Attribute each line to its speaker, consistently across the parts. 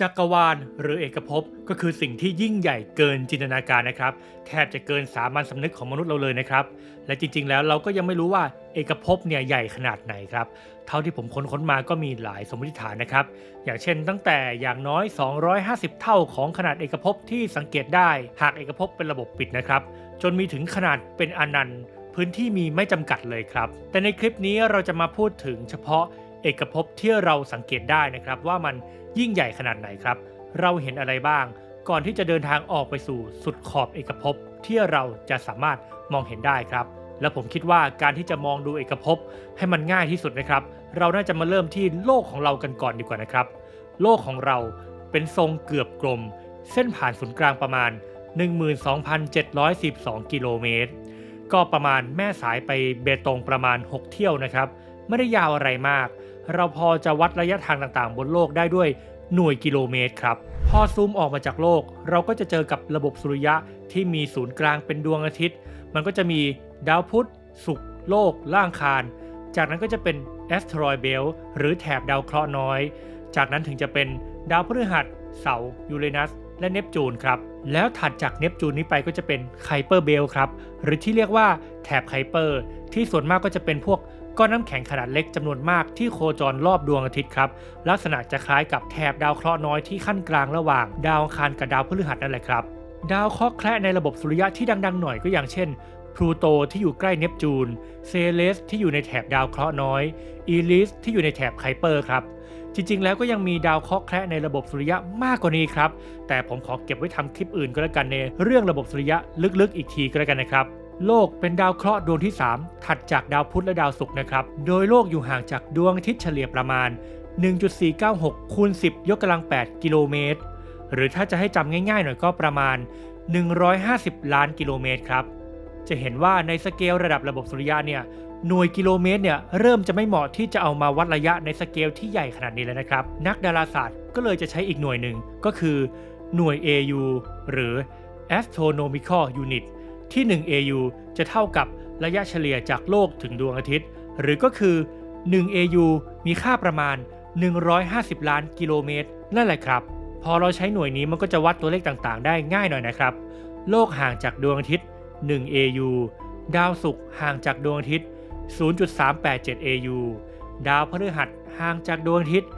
Speaker 1: จักรวาลหรือเอกภพก็คือสิ่งที่ยิ่งใหญ่เกินจินตนาการนะครับ แทบจะเกินสามัญสำนึกของมนุษย์เราเลยนะครับ และจริงๆ แล้วเราก็ยังไม่รู้ว่าเอกภพเนี่ยใหญ่ขนาดไหนครับ เท่าที่ผมค้นค้นมาก็มีหลายสมมติฐานนะครับ อย่างเช่นตั้งแต่อย่างน้อย 250 เท่าของขนาดเอกภพที่สังเกตได้ หากเอกภพเป็นระบบปิดนะครับ จนมีถึงขนาดเป็นอนันต์ พื้นที่มีไม่จำกัดเลยครับ แต่ในคลิปนี้เราจะมาพูดถึงเฉพาะเอกภพที่เราสังเกตได้นะครับว่ามัน ยิ่งใหญ่ขนาดไหนครับ เราเห็นอะไรบ้าง ก่อนที่จะเดินทางออกไปสู่สุดขอบเอกภพที่เราจะสามารถมองเห็นได้ครับ และผมคิดว่าการที่จะมองดูเอกภพให้มันง่ายที่สุดนะครับ เราน่าจะมาเริ่มที่โลกของเรากันก่อนดีกว่านะครับ โลกของเราเป็นทรงเกือบกลม เส้นผ่านศูนย์กลางประมาณ 12,712 กิโลเมตร ก็ประมาณแม่สายไปเบตงประมาณ 6 เที่ยวนะครับ ไม่ได้ยาวอะไรมาก เราพอจะวัดระยะทางต่างๆ บนโลกได้ด้วยหน่วยกิโลเมตรครับ พอซูมออกมาจากโลก เราก็จะเจอกับระบบสุริยะที่มีศูนย์กลางเป็นดวงอาทิตย์ มันก็จะมีดาวพุธศุกร์โลก ล่างคาร จากนั้นก็จะเป็นแอสเทรอยเบลหรือแถบดาวเคราะห์น้อย จากนั้นถึงจะเป็นดาวพฤหัส เสาร์ยูเรนัส และเนปจูนครับ แล้วถัดจากเนปจูนนี้ไปก็จะเป็นไคเปอร์เบลครับ หรือที่เรียกว่าแถบไคเปอร์ ที่ส่วนมากก็จะเป็นพวก ก้อนน้ำแข็งขนาดเล็กจำนวนมากที่โคจรรอบดวงอาทิตย์ครับ ลักษณะจะคล้ายกับแถบดาวเคราะห์น้อยที่ขั้นกลางระหว่างดาวอังคารกับดาวพฤหัสนั่นแหละครับดาวเคราะห์แคระในระบบสุริยะที่ดัง ๆ หน่อยก็อย่างเช่นพลูโตที่อยู่ใกล้เนปจูน เซเลสที่อยู่ในแถบดาวเคราะห์น้อย อีลิสที่อยู่ในแถบไคเปอร์ครับ จริง ๆ แล้วก็ยังมีดาวเคราะห์แคระในระบบสุริยะมากกว่านี้ครับ แต่ผมขอเก็บไว้ทำคลิปอื่นก็แล้วกันในเรื่องระบบสุริยะลึกๆ อีกทีก็แล้วกันนะครับ โลกเป็นดาวเคราะห์ดวงที่ 3 ถัดจากดาวพุธและดาวศุกร์นะครับ โดยโลกอยู่ห่างจากดวงอาทิตย์เฉลี่ยประมาณ 1.496คูณ10 ยกกำลัง 8 กิโลเมตร หรือถ้าจะให้จำง่ายๆหน่อยก็ประมาณ 150 ล้านกิโลเมตรครับ จะเห็นว่าในสเกลระดับระบบสุริยะเนี่ยหน่วยกิโลเมตรเนี่ยเริ่มจะไม่เหมาะที่จะเอามาวัดระยะในสเกลที่ใหญ่ขนาดนี้แล้วนะครับ นักดาราศาสตร์ก็เลยจะใช้อีกหน่วยหนึ่งก็คือหน่วย AU หรือ Astronomical Unit ที่ 1 AU จะเท่ากับระยะเฉลี่ยจากโลกถึงดวงอาทิตย์ หรือก็คือ 1 AU มีค่าประมาณ 150 ล้านกิโลเมตร นั่นแหละครับ พอเราใช้หน่วยนี้มันก็จะวัดตัวเลขต่างๆ ได้ง่ายหน่อยนะครับ โลกห่างจากดวงอาทิตย์ 1 AU ดาวศุกร์ห่างจากดวงอาทิตย์ 0.387 AU ดาวพฤหัสห่างจากดวงอาทิตย์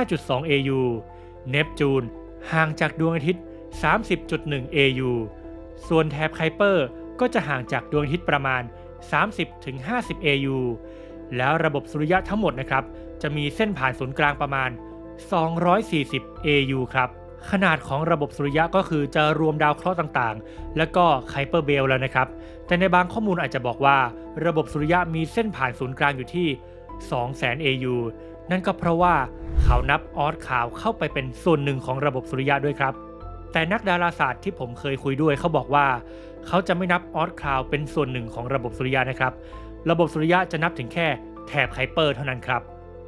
Speaker 1: 5.2 AU เนปจูนห่างจากดวงอาทิตย์ 30.1 AU ส่วนแถบไคเปอร์ ก็จะห่างจากดวงอาทิตย์ประมาณ 30-50 AU แล้วระบบสุริยะทั้งหมดนะครับจะมีเส้นผ่านศูนย์กลางประมาณ 240 AU ครับ ขนาดของระบบสุริยะก็คือจะรวมดาวเคราะห์ต่างๆ และก็ไคเปอร์เบลแล้วนะครับ แต่ในบางข้อมูลอาจจะบอกว่า ระบบสุริยะมีเส้นผ่านศูนย์กลางอยู่ที่ 200,000 AU นั่นก็เพราะว่าเขานับออสข่าวเข้าไปเป็นส่วนหนึ่งของระบบสุริยะด้วยครับ แต่นักดาราศาสตร์ที่ผมเคยคุยด้วยเขาบอกว่า เขาจะไม่นับออสคลาวเป็นส่วนหนึ่งของระบบสุริยะนะครับ ระบบสุริยะจะนับถึงแค่แถบไคเปอร์เท่านั้นครับ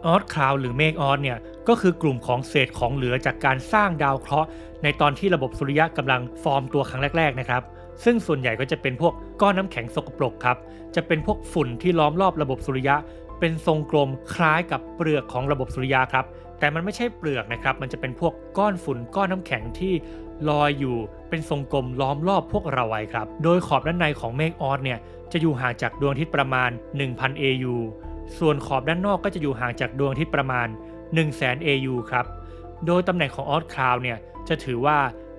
Speaker 1: ออสคลาวหรือเมฆออสเนี่ยก็คือกลุ่มของเศษของเหลือจากการสร้างดาวเคราะห์ ในตอนที่ระบบสุริยะกำลังฟอร์มตัวครั้งแรกๆนะครับซึ่งส่วนใหญ่ก็จะเป็นพวกก้อนน้ำแข็งสกปรกครับ จะเป็นพวกฝุ่นที่ล้อมรอบระบบสุริยะ เป็นทรงกลมคล้ายกับเปลือกของระบบสุริยะครับ แต่มันไม่ใช่เปลือกนะครับ มันจะเป็นพวกก้อนฝุ่นก้อนน้ำแข็งที่ลอยอยู่เป็นทรงกลมล้อมรอบพวกเราไว้ครับ โดยขอบด้านในของเมฆออสเนี่ยจะอยู่ห่างจากดวงอาทิตย์ประมาณ 1,000 AU ส่วนขอบด้านนอกก็จะอยู่ห่างจากดวงอาทิตย์ประมาณ 100,000 AU ครับ โดยตำแหน่งของออสคลาวเนี่ยจะถือว่า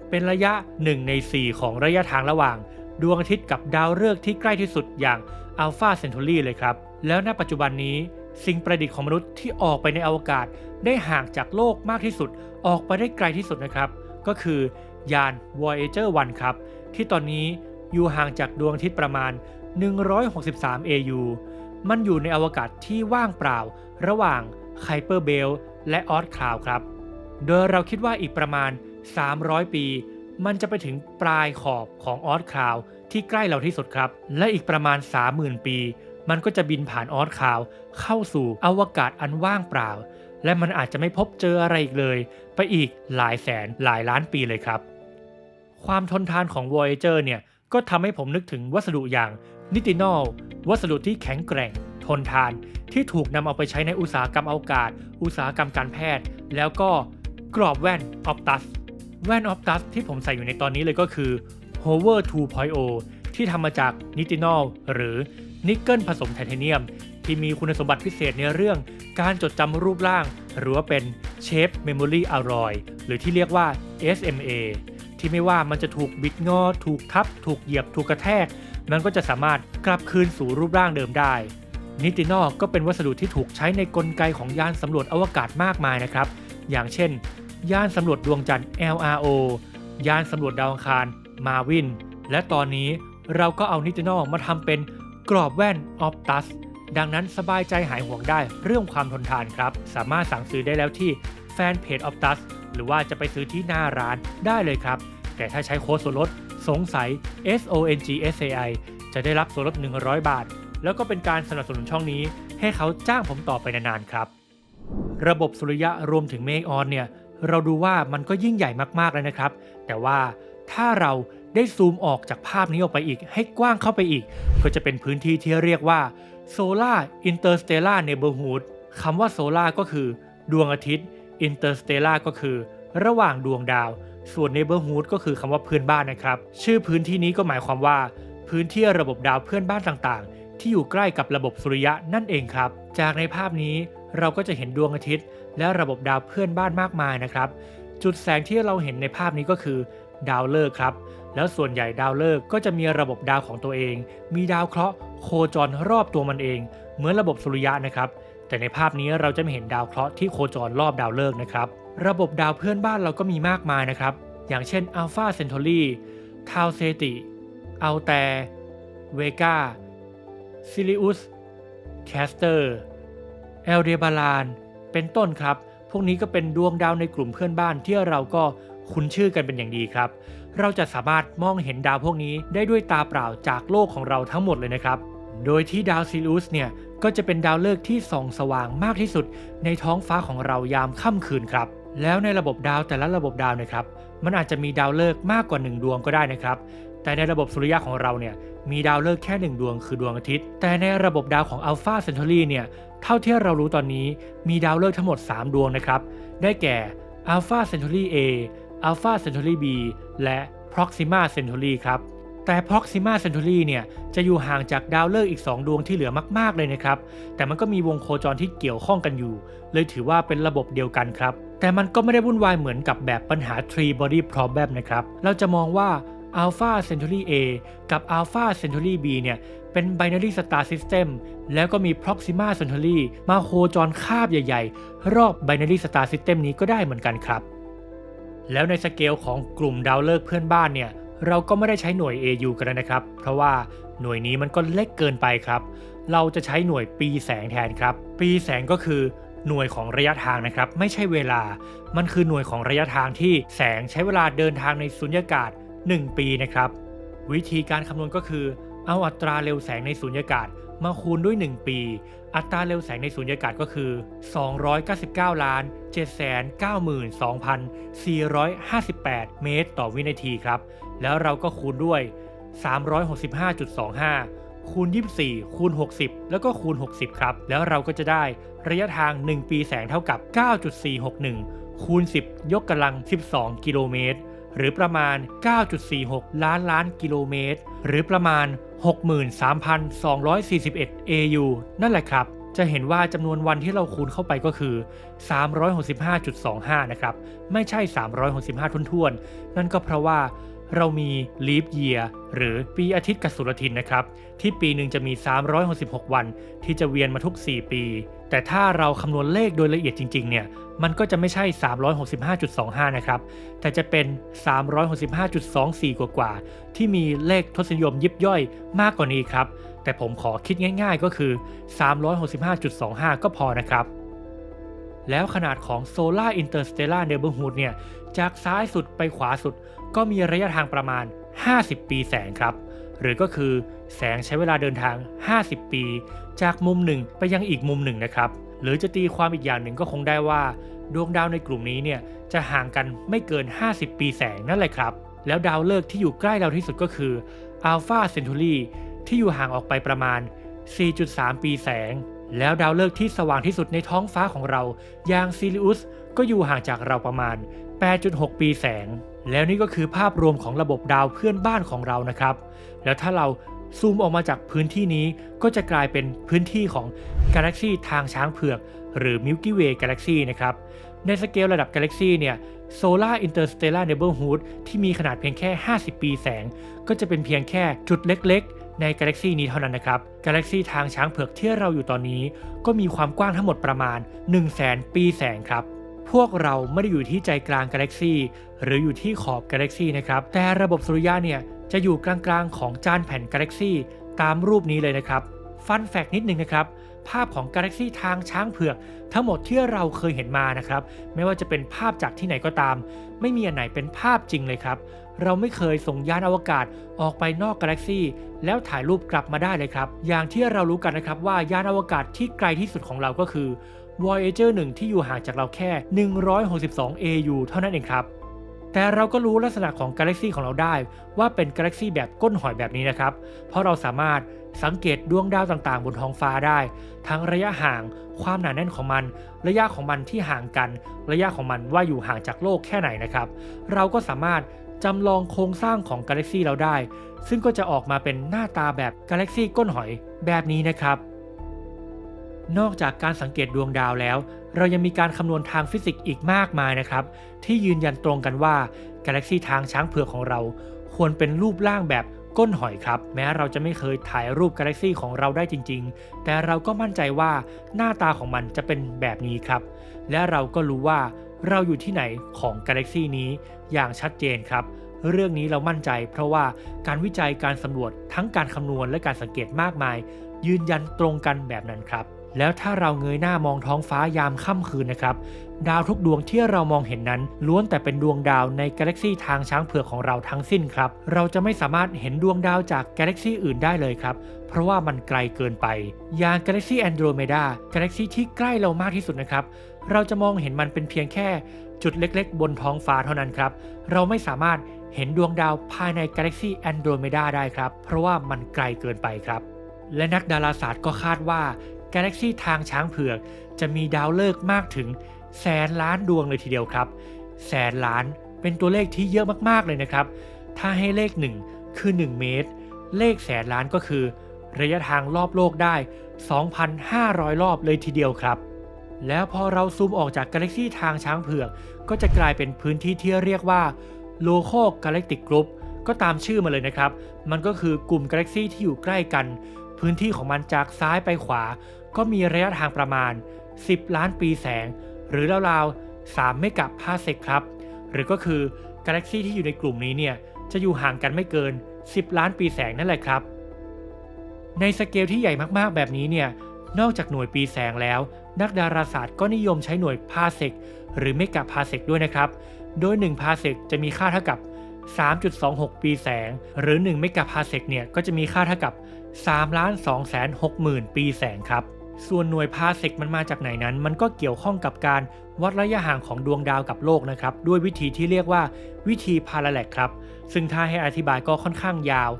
Speaker 1: เป็นระยะ 1 ใน 4 ของระยะทางระหว่าง ดวงอาทิตย์กับดาวฤกษ์ที่ใกล้ที่สุดอย่างอัลฟาเซนท u รีเลยครับ แล้วณปัจจุบันนี้ สิ่งประดิษฐ์ของมนุษย์ที่ออกไปในอวกาศได้ห่างจากโลกมากที่สุด ออกไปได้ไกลที่สุดนะครับ ก็คือยาน Voyager 1 ครับ ที่ตอนนี้อยู่ห่างจากดวงอาทิตย์ประมาณ 163 AU มันอยู่ในอวกาศที่ว่างเปล่า ระหว่างไคเปอร์เบลและออสคลาวครับ โดยเราคิดว่าอีกประมาณ 300 ปี มันจะไปถึงปลายขอบของออสคลาวที่ใกล้เราที่สุดครับ และอีกประมาณ 30,000 ปี มันก็จะบินผ่านออสคาว เข้าสู่อวกาศอันว่างเปล่า และมันอาจจะไม่พบเจออะไรอีกเลย ไปอีกหลายแสนหลายล้านปีเลยครับ ความทนทานของ Voyager เนี่ย ก็ทำให้ผมนึกถึงวัสดุอย่างนิตินอลวัสดุที่แข็งแกร่ง ทนทานที่ถูกนำเอาไปใช้ในอุตสาหกรรมอวกาศ อุตสาหกรรมการแพทย์ แล้วก็กรอบแว่น Optus แว่น Optus ที่ผมใส่อยู่ในตอนนี้เลยก็คือ Hover 2.0 ที่ทำมาจากนิตินอลหรือ นิกเกิลผสมไทเทเนียม ที่มีคุณสมบัติพิเศษในเรื่อง การจดจำรูปร่าง หรือว่าเป็น Shape Memory Alloy หรือที่เรียกว่า SMA ที่ไม่ว่ามันจะถูกบิดงอ ถูกทับ ถูกเหยียบ ถูกกระแทก มันก็จะสามารถกลับคืนสู่รูปร่างเดิมได้ นิตินอลก็เป็นวัสดุที่ถูกใช้ในกลไกของยานสำรวจอวกาศมากมายนะครับ อย่างเช่น ยานสำรวจดวงจันทร์ LRO ยานสำรวจดาวอังคารมาวิน และตอนนี้เราก็เอานิตินอลมาทำเป็น กรอบแว่น Optus ดังนั้นสบายใจหายห่วงได้เรื่องความทนทานครับ สามารถสั่งซื้อได้แล้วที่แฟนเพจ Optus หรือว่าจะไปซื้อที่หน้าร้านได้เลยครับ แต่ถ้าใช้โค้ดส่วนลดสงสัย S O N G S A I จะได้รับส่วนลด 100 บาท แล้วก็เป็นการสนับสนุนช่องนี้ ให้เขาจ้างผมต่อไปนานๆครับ ระบบสุริยะรวมถึงเมฆออนเนี่ย เราดูว่ามันก็ยิ่งใหญ่มากๆเลยนะครับ แต่ว่าถ้าเรา ได้ซูมออกจากภาพนี้ออกไปอีก ให้กว้างเข้าไปอีกก็จะเป็นพื้นที่ที่เรียกว่า Solar Interstellar Neighborhood คำว่า Solar ก็คือ ดวงอาทิตย์ Interstellar ก็คือ ระหว่างดวงดาว ส่วน Neighborhood ก็คือคำว่าเพื่อนบ้านนะครับ ชื่อพื้นที่นี้ก็หมายความว่า พื้นที่ระบบดาวเพื่อนบ้านต่างๆ ที่อยู่ใกล้กับระบบสุริยะนั่นเองครับ จากในภาพนี้เราก็จะเห็นดวงอาทิตย์ และระบบดาวเพื่อนบ้านมากมายนะครับ จุดแสงที่เราเห็นในภาพนี้ก็คือดาวฤกษ์ครับ แล้วส่วนใหญ่ดาวฤกษ์ก็จะมีระบบดาวของตัวเอง มีดาวเคราะห์โคจรรอบตัวมันเอง เหมือนระบบสุริยะนะครับ แต่ในภาพนี้เราจะไม่เห็นดาวเคราะห์ที่โคจรรอบดาวฤกษ์นะครับ ระบบดาวเพื่อนบ้านเราก็มีมากมายนะครับ อย่างเช่นอัลฟาเซนทอรีทาวเซติอัลแตเวกาซิลิอุสแคสเตอร์เอลเดบาลาน เป็นต้นครับ พวกนี้ก็เป็นดวงดาวในกลุ่มเพื่อนบ้านที่เราก็คุ้นชื่อกันเป็นอย่างดีครับ เราจะสามารถมองเห็นดาวพวกนี้ได้ด้วยตาเปล่าจากโลกของเราทั้งหมดเลยนะครับ โดยที่ดาวซิลิอุสเนี่ยก็จะเป็นดาวฤกษ์ที่ส่องสว่างมากที่สุด ในท้องฟ้าของเรายามค่ำคืนครับ แล้วในระบบดาวแต่ละระบบดาวนะครับ มันอาจจะมีดาวฤกษ์มากกว่า 1 ดวงก็ได้นะครับ แต่ในระบบสุริยะของเราเนี่ยมีดาวฤกษ์แค่ 1 ดวงคือดวงอาทิตย์ แต่ในระบบดาวของอัลฟาเซนทอรีเนี่ยเท่าที่เรารู้ตอนนี้มีดาวฤกษ์ทั้งหมด 3 ดวงนะครับ ได้แก่อัลฟาเซนทอรี A อัลฟาเซนทอรี B และ Proxima Centauri ครับ แต่ Proxima Centauri เนี่ยจะอยู่ห่างจากดาวฤกษ์อีก 2 ดวงที่เหลือมาก ๆ เลยนะครับ แต่มันก็มีวงโคจรที่เกี่ยวข้องกันอยู่ เลยถือว่าเป็นระบบเดียวกันครับ แต่มันก็ไม่ได้วุ่นวายเหมือนกับแบบปัญหา Three Body Problem นะครับ เราจะมองว่า Alpha Centauri A กับ Alpha Centauri B เนี่ยเป็น Binary Star System แล้วก็มี Proxima Centauri มาโคจรคาบใหญ่ ๆ รอบ Binary Star System นี้ก็ได้เหมือนกันครับ แล้วในสเกลของกลุ่มดาวฤกษ์เพื่อนบ้านเนี่ยเราก็ไม่ได้ใช้หน่วย AU กันแล้วนะครับ เพราะว่าหน่วยนี้มันก็เล็กเกินไปครับ เราจะใช้หน่วยปีแสงแทนครับ ปีแสงก็คือหน่วยของระยะทางนะครับ ไม่ใช่เวลา มันคือหน่วยของระยะทางที่แสงใช้เวลาเดินทางในสุญญากาศ 1 ปีนะครับ วิธีการคำนวณก็คือ เอาอัตราเร็วแสงในสุญญากาศ มาคูณด้วย 1 ปี อัตราเร็วแสงในสุญญากาศก็คือ 299 ล้าน 792,458 เมตรต่อวินาทีครับ แล้วเราก็คูณด้วย 365.25 คูณ 24 คูณ 60 แล้วก็คูณ 60 ครับ แล้วเราก็จะได้ระยะทาง 1 ปีแสงเท่ากับ 9.461 คูณ 10 ยกกำลัง 12 กิโลเมตรหรือประมาณ 9.46 ล้านล้านกิโลเมตร หรือประมาณ 63,241 AU นั่นแหละครับ จะเห็นว่าจำนวนวันที่เราคูณเข้าไปก็คือ 365.25 นะครับ ไม่ใช่ 365 ทุนๆ นั่นก็เพราะว่า เรามี leap year หรือปีอาทิตย์กับสุรทินนะครับ ที่ปีหนึ่งจะมี 366 วัน ที่จะเวียนมาทุก 4 ปี แต่ถ้าเราคำนวณเลขโดยละเอียดจริง ๆ เนี่ย มันก็จะไม่ใช่ 365.25 นะครับ แต่จะเป็น 365.24 กว่าๆที่มีเลขทศนิยมยิบย่อยมากกว่านี้ครับ แต่ผมขอคิดง่ายๆ ก็คือ 365.25 ก็พอนะครับแล้วขนาดของ Solar Interstellar Neighborhood เนี่ย จากซ้ายสุดไปขวาสุด ก็มีระยะทางประมาณ 50 ปีแสงครับ หรือก็คือแสงใช้เวลาเดินทาง 50 ปี จากมุมหนึ่งไปยังอีกมุมหนึ่งนะครับ หรือจะตีความอีกอย่างหนึ่งก็คงได้ว่า ดวงดาวในกลุ่มนี้เนี่ยจะห่างกันไม่เกิน 50 ปีแสงนั่นแหละครับ แล้วดาวฤกษ์ที่อยู่ใกล้เราที่สุดก็คือ Alpha Centauri ที่อยู่ห่างออกไปประมาณ 4.3 ปีแสง แล้วดาวฤกษ์ที่สว่างที่สุดในท้องฟ้าของเราอย่างซิลิอุส ก็อยู่ห่างจากเราประมาณ 8.6 ปีแสง แล้วนี่ก็คือภาพรวมของระบบดาวเพื่อนบ้านของเรานะครับ แล้วถ้าเราซูมออกมาจากพื้นที่นี้ก็จะกลายเป็นพื้นที่ของกาแล็กซีทางช้างเผือก หรือ Milky Way Galaxy นะครับ ในสเกลระดับกาแล็กซีเนี่ย Solar Interstellar Neighborhood ที่มีขนาดเพียงแค่ 50 ปีแสง ก็จะเป็นเพียงแค่จุดเล็กๆ ในกาแล็กซีนี้เท่านั้นนะครับ กาแล็กซีทางช้างเผือกที่เราอยู่ตอนนี้ ก็มีความกว้างทั้งหมดประมาณ 1 0 0 0 0แสนปีแสงครับ พวกเราไม่ได้อยู่ที่ใจกลางกาแล็กซีหรืออยู่ที่ขอบกาแล็กซีนะครับ แต่ระบบสุริยะเนี่ยจะอยู่กลางๆของจานแผ่นกาแล็กซีตามรูปนี้เลยนะครับ ฟันแฟกนิดนึงนะครับ ภาพของกาแล็กซีทางช้างเผือก ทั้งหมดที่เราเคยเห็นมานะครับ ไม่ว่าจะเป็นภาพจากที่ไหนก็ตาม ไม่มีอันไหนเป็นภาพจริงเลยครับ เราไม่เคยส่งยานอวกาศออกไปนอกกาแล็กซีแล้วถ่ายรูปกลับมาได้เลยครับ อย่างที่เรารู้กันนะครับว่ายานอวกาศที่ไกลที่สุดของเราก็คือ Voyager 1 ที่อยู่ห่างจากเราแค่ 162 AU เท่านั้นเองครับ แต่เราก็รู้ลักษณะของกาแล็กซีของเราได้ ว่าเป็นกาแล็กซีแบบก้นหอยแบบนี้นะครับ เพราะเราสามารถสังเกตดวงดาวต่างๆ บนท้องฟ้าได้ ทั้งระยะห่าง ความหนาแน่นของมัน ระยะของมันที่ห่างกัน ระยะของมันว่าอยู่ห่างจากโลกแค่ไหนนะครับ เราก็สามารถจำลองโครงสร้างของกาแล็กซีเราได้ ซึ่งก็จะออกมาเป็นหน้าตาแบบกาแล็กซีก้นหอยแบบนี้นะครับ นอกจากการสังเกตดวงดาวแล้ว เรายังมีการคำนวณทางฟิสิกส์อีกมากมายนะครับ ที่ยืนยันตรงกันว่ากาแล็กซีทางช้างเผือกของเรา ควรเป็นรูปร่างแบบก้นหอยครับ แม้เราจะไม่เคยถ่ายรูปกาแล็กซีของเราได้จริง ๆ แต่เราก็มั่นใจว่าหน้าตาของมันจะเป็นแบบนี้ครับ และเราก็รู้ว่าเราอยู่ที่ไหนของกาแล็กซีนี้อย่างชัดเจนครับ เรื่องนี้เรามั่นใจ เพราะว่าการวิจัยการสำรวจทั้งการคำนวณและการสังเกตมากมาย ยืนยันตรงกันแบบนั้นครับ แล้วถ้าเราเงยหน้ามองท้องฟ้ายามค่ำคืนนะครับ ดาวทุกดวงที่เรามองเห็นนั้น ล้วนแต่เป็นดวงดาวในกาแล็กซีทางช้างเผือกของเราทั้งสิ้นครับ เราจะไม่สามารถเห็นดวงดาวจากกาแล็กซีอื่นได้เลยครับ เพราะว่ามันไกลเกินไป อย่างกาแล็กซีแอนโดรเมดากาแล็กซีที่ใกล้เรามากที่สุดนะครับ เราจะมองเห็นมันเป็นเพียงแค่จุดเล็กๆ บนท้องฟ้าเท่านั้นครับ เราไม่สามารถเห็นดวงดาวภายในกาแล็กซีแอนโดรเมดาได้ครับ เพราะว่ามันไกลเกินไปครับ และนักดาราศาสตร์ก็คาดว่า กาแล็กซีทางช้างเผือก จะมีดาวฤกษ์มากถึงแสนล้านดวงเลยทีเดียวครับ แสนล้านเป็นตัวเลขที่เยอะมากๆเลยนะครับ ถ้าให้เลข 1 คือ 1 เมตร เลขแสนล้านก็คือ ระยะทางรอบโลกได้ 2,500 รอบเลยทีเดียวครับ แล้วพอเราซูมออกจากกาแล็กซีทางช้างเผือก ก็จะกลายเป็นพื้นที่ที่เรียกว่า Local Galactic Group ก็ตามชื่อมาเลยนะครับ มันก็คือกลุ่มกาแล็กซีที่อยู่ใกล้กัน พื้นที่ของมันจากซ้ายไปขวา ก็มีระยะทางประมาณ 10 ล้านปีแสง หรือราวๆ3เมกะพาเซกครับ หรือก็คือกาแล็กซีที่อยู่ในกลุ่มนี้เนี่ยจะอยู่ห่างกันไม่เกิน 10 ล้านปีแสงนั่นแหละครับ ในสเกลที่ใหญ่มากๆแบบนี้เนี่ยนอกจากหน่วยปีแสงแล้ว นักดาราศาสตร์ก็นิยมใช้หน่วยพาเซกหรือเมกะพาเซกด้วยนะครับ โดย 1 พาเซกจะมีค่าเท่ากับ 3.26 ปีแสง หรือ 1 เมกะพาเซกเนี่ยก็จะมีค่าเท่ากับ3ล้าน2แสน6หมื่นปีแสงครับ ส่วนหน่วยพาเซกมันมาจากไหนนั้น มันก็เกี่ยวข้องกับการวัดระยะห่างของดวงดาวกับโลกนะครับ ด้วยวิธีที่เรียกว่าวิธีพาราแลกครับ ซึ่งถ้าให้อธิบายก็ค่อนข้างยาว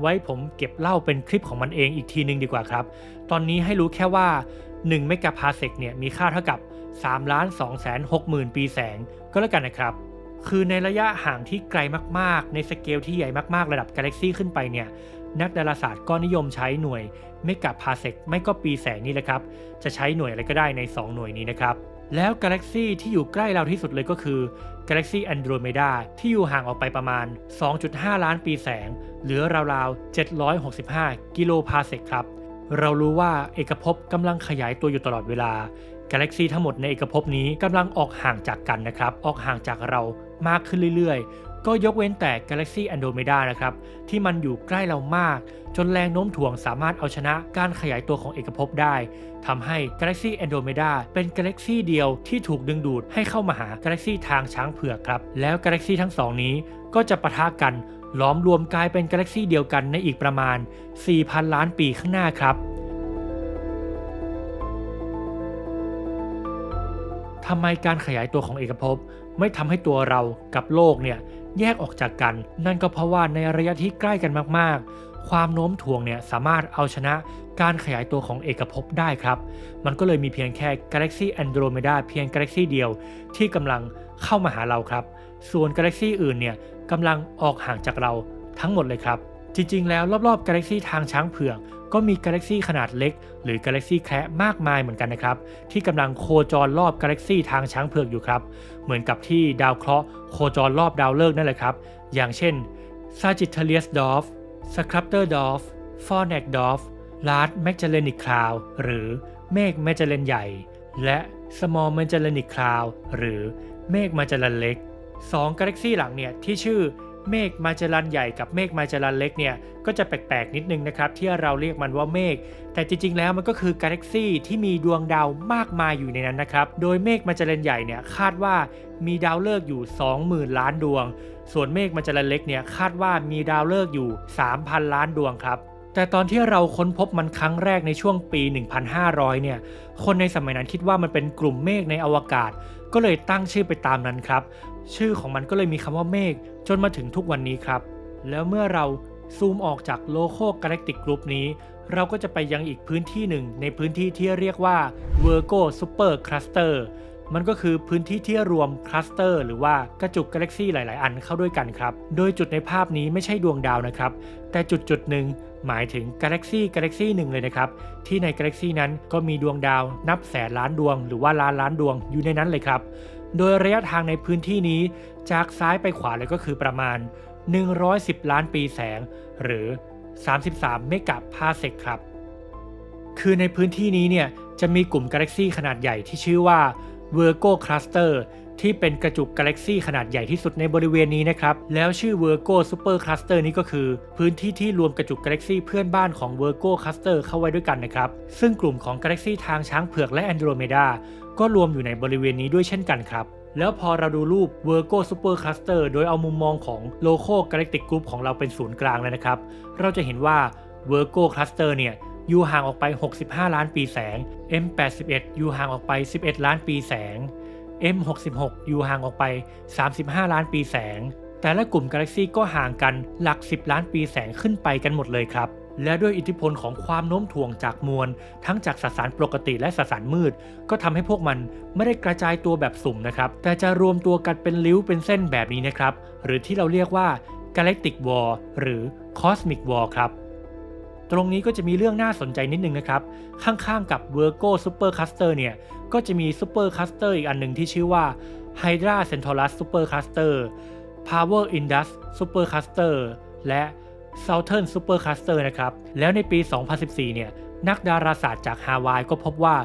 Speaker 1: ไว้ผมเก็บเล่าเป็นคลิปของมันเองอีกทีหนึ่งดีกว่าครับ ตอนนี้ให้รู้แค่ว่า1เมกะพาเซกเนี่ยมีค่าเท่ากับ3ล้าน2แสน6หมื่นปีแสงก็แล้วกันนะครับ คือในระยะห่างที่ไกลมากๆ ในสเกลที่ใหญ่มากๆ ระดับกาแล็กซีขึ้นไปเนี่ย นักดาราศาสตร์ก็นิยมใช้หน่วยเมกะพาเซกไม่ก็ปีแสงนี่แหละครับ จะใช้หน่วยอะไรก็ได้ใน 2 หน่วยนี้นะครับ แล้วกาแล็กซีที่อยู่ใกล้เราที่สุดเลยก็คือกาแล็กซีแอนโดรเมดาที่อยู่ห่างออกไปประมาณ 2.5 ล้านปีแสง หรือราวๆ 765 กิโลพาเซกครับ เรารู้ว่าเอกภพกำลังขยายตัวอยู่ตลอดเวลากาแล็กซีทั้งหมดในเอกภพนี้กำลังออกห่างจากกันนะครับ ออกห่างจากเรามากขึ้นเรื่อยๆ ก็ยกเว้นแต่กาแล็กซีแอนโดเมดานะครับ ที่มันอยู่ใกล้เรามาก จนแรงโน้มถ่วงสามารถเอาชนะการขยายตัวของเอกภพได้ทำให้กาแล็กซีแอนโดเมดาเป็นกาแล็กซีเดียวที่ถูกดึงดูดให้เข้ามาหากาแล็กซีทางช้างเผือกครับ แล้วกาแล็กซีทั้งสองนี้ก็จะปะทะกันล้อมรวมกลายเป็นกาแล็กซีเดียวกันในอีกประมาณ 4,000 ล้านปีข้างหน้าครับ ทำไมการขยายตัวของเอกภพไม่ทำให้ตัวเรากับโลกเนี่ย แยกออกจากกัน นั่นก็เพราะว่าในระยะที่ใกล้กันมากๆ ความโน้มถ่วงเนี่ยสามารถเอาชนะการขยายตัวของเอกภพได้ครับ มันก็เลยมีเพียงแค่กาแล็กซี่แอนโดรเมดาเพียงกาแล็กซี่เดียวที่กำลังเข้ามาหาเราครับ ส่วนกาแล็กซี่อื่นเนี่ยกำลังออกห่างจากเราทั้งหมดเลยครับ จริงๆ แล้วรอบๆกาแล็กซี่ทางช้างเผือกก็มีกาแล็กซี่ขนาดเล็ก หรือกาแล็กซี่แคระมากมายเหมือนกันนะครับที่กำลังโคจรรอบกาแล็กซี่ทางช้างเผือกอยู่ครับ เหมือนกับที่ดาวเคราะห์โคจรรอบดาวฤกษ์นั่นแหละครับ อย่างเช่น Sagittarius Dwarf s c r u p t e r Dwarf f o r n a c Dwarf Large Magellanic Cloud หรือเมฆแมจเลนใหญ่ และ Small Magellanic Cloud หรือเมฆมาจลันเล็กสองกาแล็กซี่หลังเนี่ยที่ชื่อ เมฆมาจลันใหญ่กับเมฆมาจลันเล็กเนี่ยก็จะแปลกๆนิดนึงนะครับที่เราเรียกมันว่าเมฆแต่จริงๆ แล้วมันก็คือกาแล็กซี่ที่มีดวงดาวมากมายอยู่ในนั้นนะครับโดยเมฆมาจลันใหญ่เนี่ยคาดว่ามีดาวฤกษ์อยู่ 20,000 ล้านดวง ส่วนเมฆมาจลันเล็กเนี่ยคาดว่ามีดาวฤกษ์อยู่ 3,000 ล้านดวงครับแต่ตอนที่เราค้นพบมันครั้งแรกในช่วงปี 1500 เนี่ย คนในสมัยนั้นคิดว่ามันเป็นกลุ่มเมฆในอวกาศ ก็เลยตั้งชื่อไปตามนั้นครับ ชื่อของมันก็เลยมีคำว่าเมฆจนมาถึงทุกวันนี้ครับ แล้วเมื่อเราซูมออกจากโลโก้กาแล็กติกกรุ๊ปนี้ เราก็จะไปยังอีกพื้นที่หนึ่งในพื้นที่ที่เรียกว่า Virgo Super Cluster มันก็คือพื้นที่ที่รวมคลัสเตอร์หรือว่ากระจุกกาแล็กซี่หลาย ๆ อันเข้าด้วยกันครับ โดยจุดในภาพนี้ไม่ใช่ดวงดาวนะครับ แต่จุดจุดหนึ่งหมายถึงกาแล็กซี่กาแล็กซี่หนึ่งเลยนะครับ ที่ในกาแล็กซี่นั้นก็มีดวงดาวนับแสนล้านดวง หรือว่าล้านล้านดวงอยู่ในนั้นเลยครับ โดยระยะทางในพื้นที่นี้จากซ้ายไปขวาเลยก็คือประมาณ 110 ล้านปีแสง หรือ 33 เมกะพาเซกครับ คือในพื้นที่นี้เนี่ยจะมีกลุ่มกาแล็กซี่ขนาดใหญ่ที่ชื่อว่า Virgo Cluster ที่เป็นกระจุกกาแล็กซี่ขนาดใหญ่ที่สุดในบริเวณนี้นะครับ แล้วชื่อ Virgo Super Cluster นี้ก็คือ พื้นที่ที่รวมกระจุกกาแล็กซี่เพื่อนบ้านของ Virgo Cluster เข้าไว้ด้วยกันนะครับ ซึ่งกลุ่มของกาแล็กซี่ทางช้างเผือกและ Andromeda ก็รวมอยู่ในบริเวณนี้ด้วยเช่นกันครับ แล้วพอเราดูรูป Virgo Super Cluster โดยเอามุมมองของ Local Galactic Group ของเราเป็นศูนย์กลางเลยนะครับ เราจะเห็นว่า Virgo Cluster เนี่ยอยู่ห่างออกไป 65 ล้านปีแสง M81 อยู่ห่างออกไป 11 ล้านปีแสง M66 อยู่ห่างออกไป 35 ล้านปีแสง แต่ละกลุ่มกาแล็กซี่ก็ห่างกันหลัก 10 ล้านปีแสงขึ้นไปกันหมดเลยครับ และด้วยอิทธิพลของความโน้มถ่วงจากมวล ทั้งจากสสารปกติและสสารมืด ก็ทำให้พวกมันไม่ได้กระจายตัวแบบสุ่มนะครับ แต่จะรวมตัวกันเป็นริ้วเป็นเส้นแบบนี้นะครับ หรือที่เราเรียกว่า Galactic Wall หรือ Cosmic Wall ครับ ตรงนี้ก็จะมีเรื่องน่าสนใจนิดนึงนะครับ ข้างๆกับ Virgo Super Cluster เนี่ย ก็จะมี Super Cluster อีกอันหนึ่งที่ชื่อว่า Hydra Centaurus Super Cluster Power Indus Super Cluster และ Southern Super Cluster นะครับ แล้วในปี 2014 เนี่ย นักดาราศาสตร์จากฮาวายก็พบว่า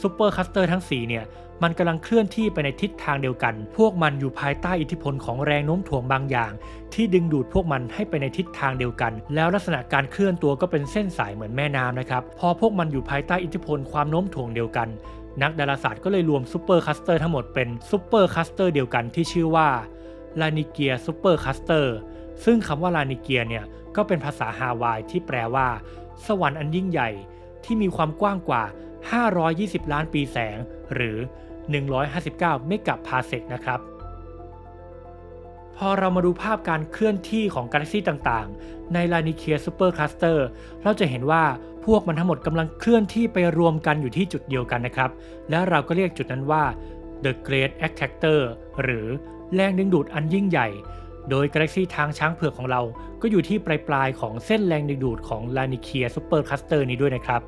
Speaker 1: Super Cluster ทั้ง 4 เนี่ย มันกำลังเคลื่อนที่ไปในทิศทางเดียวกัน พวกมันอยู่ภายใต้อิทธิพลของแรงโน้มถ่วงบางอย่าง ที่ดึงดูดพวกมันให้ไปในทิศทางเดียวกัน แล้วลักษณะการเคลื่อนตัวก็เป็นเส้นสายเหมือนแม่น้ำนะครับ พอพวกมันอยู่ภายใต้อิทธิพลความโน้มถ่วงเดียวกัน นักดาราศาสตร์ก็เลยรวมซูเปอร์คัสเตอร์ทั้งหมดเป็นซูเปอร์คัสเตอร์เดียวกันที่ชื่อว่าลานิเกียซูเปอร์คัสเตอร์ ซึ่งคำว่าลานิเกียเนี่ยก็เป็นภาษาฮาวายที่แปลว่า สวรรค์อันยิ่งใหญ่ ที่มีความกว้างกว่า 520 ล้านปีแสง หรือ 159 เมกะพาเซกนะครับพอเรามาดูภาพการเคลื่อนที่ของกาแล็กซี่ต่างๆ ในลานิเคียซูเปอร์คลัสเตอร์เราจะเห็นว่าพวกมันทั้งหมดกำลังเคลื่อนที่ไปรวมกันอยู่ที่จุดเดียวกันนะครับ แล้วเราก็เรียกจุดนั้นว่า The Great Attractor หรือแรงดึงดูดอันยิ่งใหญ่ โดยกาแล็กซี่ทางช้างเผือกของเราก็อยู่ที่ปลายๆของเส้นแรงดึงดูดของลานิเคียซูเปอร์คัสเตอร์นี้ด้วยนะครับ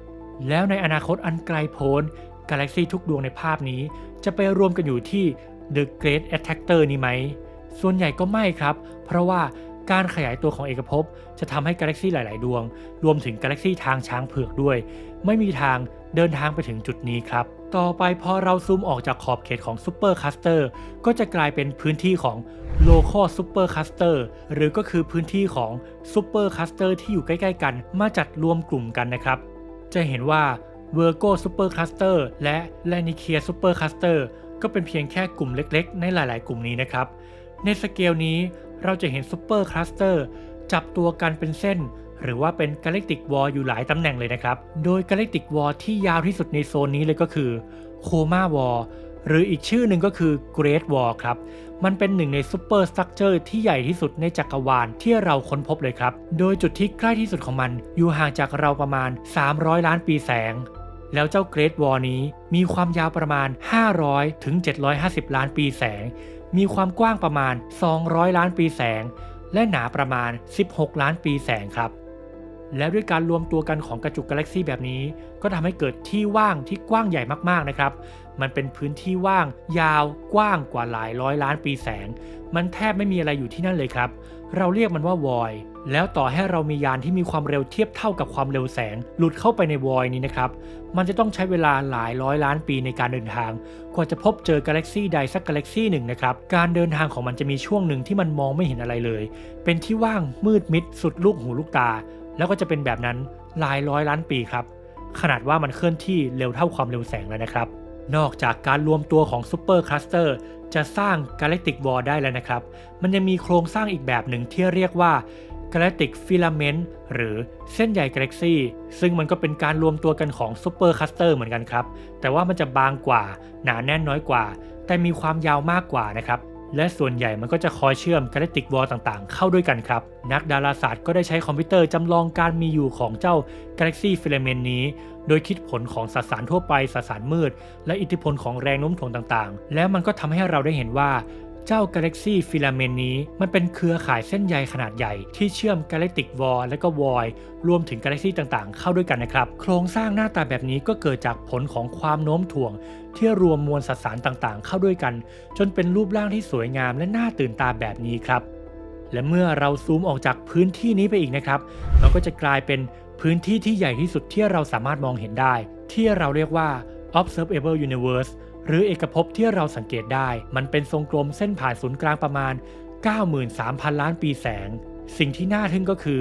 Speaker 1: แล้วในอนาคตอันไกลโพ้นกาแล็กซี่ทุกดวงในภาพนี้ จะไปรวมกันอยู่ที่ The Great Attractor นี้ไหม ส่วนใหญ่ก็ไม่ครับ เพราะว่าการขยายตัวของเอกภพจะทำให้กาแล็กซี่หลาย ๆ ดวง รวมถึงกาแล็กซี่ทางช้างเผือกด้วย ไม่มีทาง เดินทางไปถึงจุดนี้ครับ ต่อไปพอเราซูมออกจากขอบเขตของซูเปอร์คัสเตอร์ก็จะกลายเป็นพื้นที่ของ Local Super Cluster หรือก็คือพื้นที่ของ Super Cluster ที่อยู่ใกล้ๆกัน มาจัดรวมกลุ่มกันนะครับ จะเห็นว่า Virgo Super Cluster และ Lanikia Super Cluster ก็เป็นเพียงแค่กลุ่มเล็กๆ ในหลายๆ กลุ่มนี้นะครับ ในสเกลนี้เราจะเห็น Super Cluster จับตัวกันเป็นเส้น หรือว่าเป็น Galactic Wall อยู่หลายตำแหน่งเลยนะครับ โดย Galactic Wall ที่ยาวที่สุดในโซนนี้เลยก็คือ Coma Wall หรืออีกชื่อหนึ่งก็คือ Great Wall ครับ มันเป็นหนึ่งในซูเปอร์สตรัคเจอร์ที่ใหญ่ที่สุดในจักรวาลที่เราค้นพบเลยครับ โดยจุดที่ใกล้ที่สุดของมันอยู่ห่างจากเราประมาณ 300 ล้านปีแสง แล้วเจ้าเกรทวอลนี้มีความยาวประมาณ 500 ถึง 750 ล้านปีแสง มีความกว้างประมาณ 200 ล้านปีแสง และหนาประมาณ 16 ล้านปีแสงครับ แล้วด้วยการรวมตัวกันของกระจุกกาแล็กซี่แบบนี้ ก็ทำให้เกิดที่ว่างที่กว้างใหญ่มากๆนะครับ มันเป็นพื้นที่ว่าง ยาวกว้างกว่าหลายร้อยล้านปีแสง มันแทบไม่มีอะไรอยู่ที่นั่นเลยครับ เราเรียกมันว่าวอยแล้วต่อให้เรามียานที่มีความเร็วเทียบเท่ากับความเร็วแสง หลุดเข้าไปในวอยนี้นะครับ มันจะต้องใช้เวลาหลายร้อยล้านปีในการเดินทาง กว่าจะพบเจอกาแล็กซี่ใดสักกาแล็กซี่หนึ่งนะครับ การเดินทางของมันจะมีช่วงหนึ่งที่มันมองไม่เห็นอะไรเลย เป็นที่ว่างมืดมิดสุดลูกหูลูกตา แล้วก็จะเป็นแบบนั้นหลายร้อยล้านปีครับ ขนาดว่ามันเคลื่อนที่เร็วเท่าความเร็วแสงแล้วนะครับ นอกจากการรวมตัวของซูเปอร์คลัสเตอร์จะสร้างกาแล็กติกวอลได้แล้วนะครับ มันยังมีโครงสร้างอีกแบบหนึ่งที่เรียกว่ากาแล็กติกฟิลาเมนต์หรือเส้นใยกาแล็กซี่ซึ่งมันก็เป็นการรวมตัวกันของซูเปอร์คลัสเตอร์เหมือนกันครับ แต่ว่ามันจะบางกว่า หนาแน่นน้อยกว่า แต่มีความยาวมากกว่านะครับ และส่วนใหญ่มันก็จะคอยเชื่อมกาแล็กติกวอลต่างๆ เข้าด้วยกันครับ นักดาราศาสตร์ก็ได้ใช้คอมพิวเตอร์จำลองการมีอยู่ของเจ้ากาแล็กซี่ฟิลเมนต์นี้ โดยคิดผลของสสารทั่วไปสสารมืด และอิทธิพลของแรงโน้มถ่วงต่างๆ แล้วมันก็ทำให้เราได้เห็นว่า เจ้ากาแล็กซี่ฟิลาเมนต์นี้ มันเป็นเครือข่ายเส้นใยขนาดใหญ่ที่เชื่อมกาแล็กติกวอลและก็วอยรวมถึงกาแล็กซี่ต่างๆ เข้าด้วยกันนะครับ โครงสร้างหน้าตาแบบนี้ก็เกิดจากผลของความโน้มถ่วง ที่รวมมวลสสารต่างๆ เข้าด้วยกัน จนเป็นรูปร่างที่สวยงามและน่าตื่นตาแบบนี้ครับ และเมื่อเราซูมออกจากพื้นที่นี้ไปอีกนะครับมันก็จะกลายเป็นพื้นที่ที่ใหญ่ที่สุดที่เราสามารถมองเห็นได้ ที่เราเรียกว่า observable universe หรือเอกภพที่เราสังเกตได้ มันเป็นทรงกลมเส้นผ่านศูนย์กลางประมาณ 93,000 ล้านปีแสง สิ่งที่น่าทึ่งก็คือ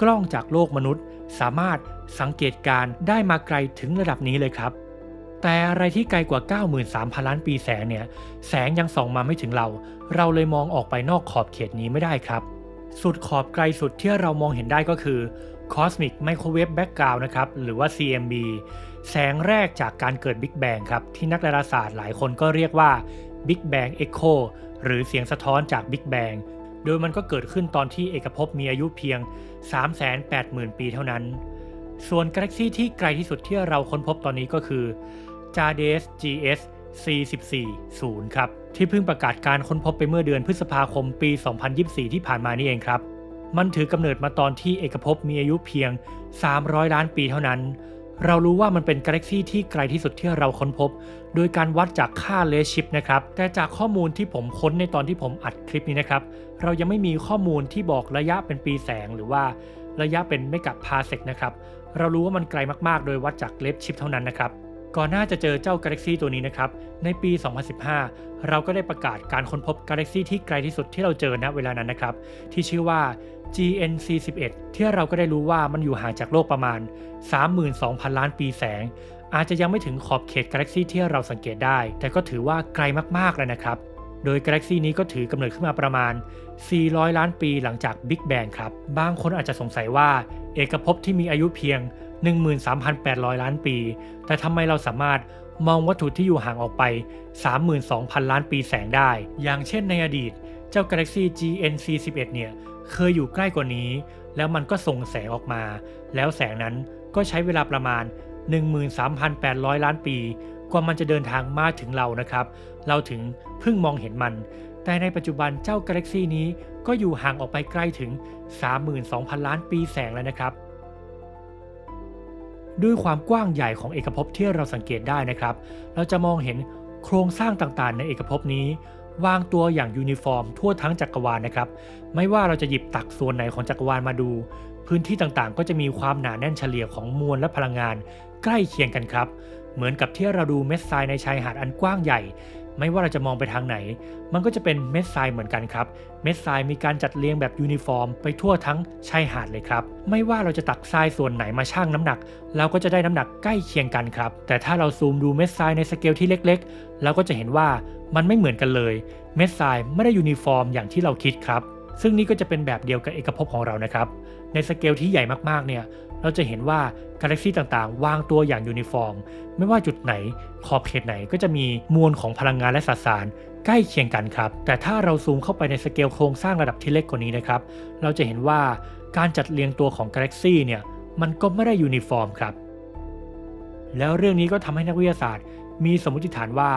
Speaker 1: กล้องจากโลกมนุษย์ สามารถสังเกตการได้มาไกลถึงระดับนี้เลยครับแต่อะไรที่ไกลกว่า 93,000 ล้านปีแสงเนี่ย แสงยังส่องมาไม่ถึงเรา เราเลยมองออกไปนอกขอบเขตนี้ไม่ได้ครับ สุดขอบไกลสุดที่เรามองเห็นได้ก็คือ Cosmic Microwave Background นะครับ หรือว่า CMB แสงแรกจากการเกิด Big Bang ครับที่นักดาราศาสตร์หลายคนก็เรียกว่า Big Bang Echo หรือเสียงสะท้อนจาก Big Bang โดยมันก็เกิดขึ้นตอนที่เอกภพมีอายุเพียง 380,000 ปีเท่านั้น ส่วนกาแล็กซี่ที่ไกลที่สุดที่เราค้นพบตอนนี้ก็คือ JADES GS C14 0ครับ ที่เพิ่งประกาศการค้นพบไปเมื่อเดือนพฤษภาคมปี 2024 ที่ผ่านมานี่เองครับ มันถือกำเนิดมาตอนที่เอกภพมีอายุเพียง 300 ล้านปีเท่านั้น เรารู้ว่ามันเป็นกาแล็กซี่ที่ไกลที่สุดที่เราค้นพบ โดยการวัดจากค่าเลชิปนะครับ แต่จากข้อมูลที่ผมค้นในตอนที่ผมอัดคลิปนี้นะครับ เรายังไม่มีข้อมูลที่บอกระยะเป็นปีแสงหรือว่าระยะเป็นเมกะพาเซกนะครับ เรารู้ว่ามันไกลมากๆ โดยวัดจากเลฟชิปเท่านั้นนะครับ ก่อนหน้าจะเจอเจ้ากาแล็กซี่ตัวนี้นะครับ ในปี 2015 เราก็ได้ประกาศการค้นพบกาแล็กซี่ที่ไกลที่สุดที่เราเจอณเวลานั้นนะครับ ที่ชื่อว่า GNC11 ที่เราก็ได้รู้ว่ามันอยู่ห่างจากโลกประมาณ 32,000 ล้านปีแสง อาจจะยังไม่ถึงขอบเขตกาแล็กซี่ที่เราสังเกตได้ แต่ก็ถือว่าไกลมากๆเลยนะครับ โดยกาแล็กซีนี้ก็ถือกำเนิดขึ้นมาประมาณ 400 ล้านปีหลังจากบิ๊กแบงครับ บางคนอาจจะสงสัยว่า เอกภพที่มีอายุเพียง 13,800 ล้านปี แต่ทำไมเราสามารถมองวัตถุที่อยู่ห่างออกไป 32,000 ล้านปีแสงได้ อย่างเช่นในอดีต เจ้ากาแล็กซี GNC11 เนี่ย เคยอยู่ใกล้กว่านี้ แล้วมันก็ส่งแสงออกมา แล้วแสงนั้นก็ใช้เวลาประมาณ 13,800 ล้านปี กว่ามันจะเดินทางมาถึงเรานะครับ เราถึงเพิ่งมองเห็นมัน แต่ในปัจจุบันเจ้ากาแล็กซี่นี้ก็อยู่ห่างออกไปใกล้ถึง 32,000 ล้านปีแสงแล้วนะครับด้วยความกว้างใหญ่ของเอกภพที่เราสังเกตได้นะครับ เราจะมองเห็นโครงสร้างต่างๆ ในเอกภพนี้ วางตัวอย่างยูนิฟอร์ม ทั่วทั้งจักรวาลนะครับ ไม่ว่าเราจะหยิบตักส่วนไหนของจักรวาลมาดู พื้นที่ต่างๆ ก็จะมีความหนาแน่นเฉลี่ยของมวลและพลังงาน ใกล้เคียงกันครับ เหมือนกับที่เราดูเม็ดทรายในชายหาดอันกว้างใหญ่ ไม่ว่าเราจะมองไปทางไหน มันก็จะเป็นเม็ดทรายเหมือนกันครับ เม็ดทรายมีการจัดเรียงแบบยูนิฟอร์ม ไปทั่วทั้งชายหาดเลยครับ ไม่ว่าเราจะตักทรายส่วนไหนมาชั่งน้ำหนัก เราก็จะได้น้ำหนักใกล้เคียงกันครับ แต่ถ้าเราซูมดูเม็ดทรายในสเกลที่เล็ก ๆ เราก็จะเห็นว่ามันไม่เหมือนกันเลย เม็ดทรายไม่ได้ยูนิฟอร์มอย่างที่เราคิดครับซึ่งนี่ก็จะเป็นแบบเดียวกับเอกภพของเรานะครับ ในสเกลที่ใหญ่มากๆ เนี่ย เราจะเห็นว่ากาแล็กซี่ต่างๆ วางตัวอย่างยูนิฟอร์ม ไม่ว่าจุดไหนขอบเขตไหนก็จะมีมวลของพลังงานและสสารใกล้เคียงกันครับ แต่ถ้าเราซูมเข้าไปในสเกลโครงสร้างระดับที่เล็กกว่านี้นะครับ เราจะเห็นว่าการจัดเรียงตัวของกาแล็กซี่เนี่ยมันก็ไม่ได้ยูนิฟอร์มครับ แล้วเรื่องนี้ก็ทำให้นักวิทยาศาสตร์ มีสมมติฐานว่า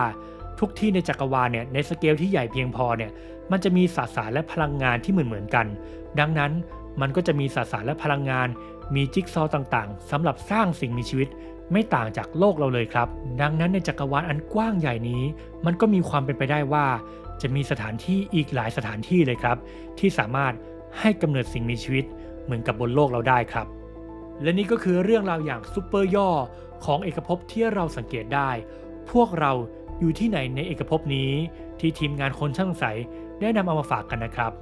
Speaker 1: ทุกที่ในจักรวาลเนี่ยในสเกลที่ใหญ่เพียงพอเนี่ยมันจะมีสสารและพลังงานที่เหมือนเหมือนๆกัน ดังนั้น มันก็จะมีสสารและพลังงาน มีจิ๊กซอว์ต่างๆสำหรับสร้างสิ่งมีชีวิต ไม่ต่างจากโลกเราเลยครับ ดังนั้นในจักรวาลอันกว้างใหญ่นี้ มันก็มีความเป็นไปได้ว่า จะมีสถานที่อีกหลายสถานที่เลยครับ ที่สามารถให้กำเนิดสิ่งมีชีวิต เหมือนกับบนโลกเราได้ครับ และนี่ก็คือเรื่องราวอย่างซุปเปอร์ย่อของเอกภพที่เราสังเกตได้ พวกเราอยู่ที่ไหนในเอกภพนี้ ที่ทีมงานคนช่างใสได้นำเอามาฝากกันนะครับ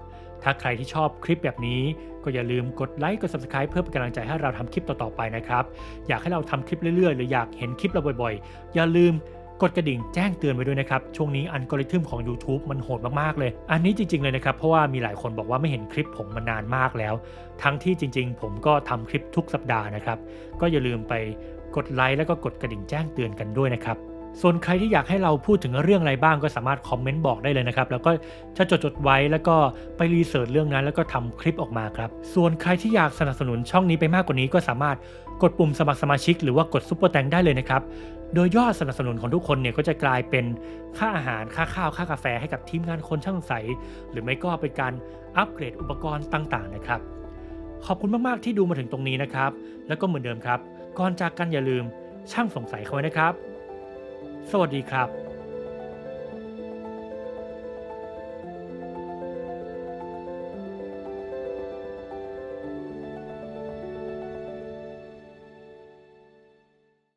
Speaker 1: ถ้าใครที่ชอบคลิปแบบนี้ ก็อย่าลืมกดไลค์กด subscribe เพื่อเป็นกำลังใจให้เราทำคลิปต่อๆไปนะครับ อยากให้เราทำคลิปเรื่อยๆ หรืออยากเห็นคลิปเราบ่อยๆ อย่าลืมกดกระดิ่งแจ้งเตือนไว้ด้วยนะครับ ช่วงนี้อัลกอริทึมของ YouTube มันโหดมากๆเลย อันนี้จริง ๆ เลยนะครับ เพราะว่ามีหลายคนบอกว่าไม่เห็นคลิปผมมานานมากแล้ว ทั้งที่จริง ๆ ผมก็ทำคลิปทุกสัปดาห์นะครับ ก็อย่าลืมไปกดไลค์แล้วก็กดกระดิ่งแจ้งเตือนกันด้วยนะครับ ส่วนใครที่อยากให้เราพูดถึงเรื่องอะไรบ้างก็สามารถคอมเมนต์บอกได้เลยนะครับ แล้วก็จะจดจดไว้แล้วก็ไปรีเสิร์ชเรื่องนั้น แล้วก็ทำคลิปออกมาครับ ส่วนใครที่อยากสนับสนุนช่องนี้ไปมากกว่านี้ก็สามารถกดปุ่มสมัครสมาชิก หรือว่ากดซุปเปอร์แตงได้เลยนะครับ โดยยอดสนับสนุนของทุกคนเนี่ยก็จะกลายเป็นค่าอาหารค่าข้าวค่ากาแฟให้กับทีมงานคนช่างใส หรือไม่ก็เป็นการอัปเกรดอุปกรณ์ต่างๆนะครับ ขอบคุณมากๆที่ดูมาถึงตรงนี้นะครับ แล้วก็เหมือนเดิมครับ ก่อนจากกันอย่าลืมช่างสงสัยเขาไว้นะครับ สวัสดีครับ